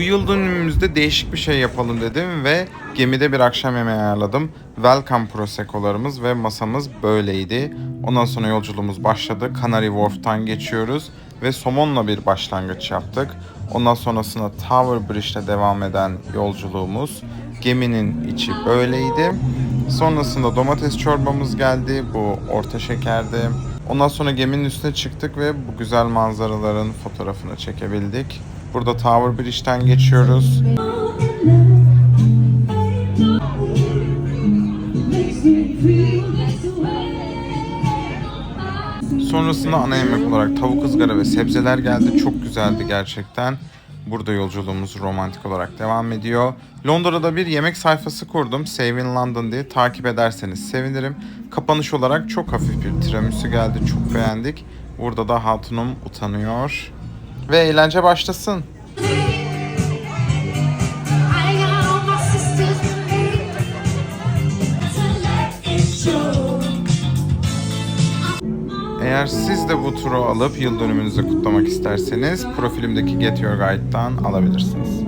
Bu yıl dönümümüzde değişik bir şey yapalım dedim ve gemide bir akşam yemeği ayarladım. Welcome Prosecco'larımız ve masamız böyleydi. Ondan sonra yolculuğumuz başladı. Canary Wharf'tan geçiyoruz ve somonla bir başlangıç yaptık. Ondan sonrasında Tower Bridge'de devam eden yolculuğumuz. Geminin içi böyleydi. Sonrasında domates çorbamız geldi. Bu orta şekerdi. Ondan sonra geminin üstüne çıktık ve bu güzel manzaraların fotoğrafını çekebildik. Burada Tower Bridge'den geçiyoruz. Sonrasında ana yemek olarak tavuk ızgara ve sebzeler geldi. Çok güzeldi gerçekten. Burada yolculuğumuz romantik olarak devam ediyor. Londra'da bir yemek sayfası kurdum. Save in London diye takip ederseniz sevinirim. Kapanış olarak çok hafif bir tiramisu geldi. Çok beğendik. Burada da hatunum utanıyor. Ve eğlence başlasın. Eğer siz de bu turu alıp yıl dönümünüzü kutlamak isterseniz profilimdeki Get Your Guide'dan alabilirsiniz.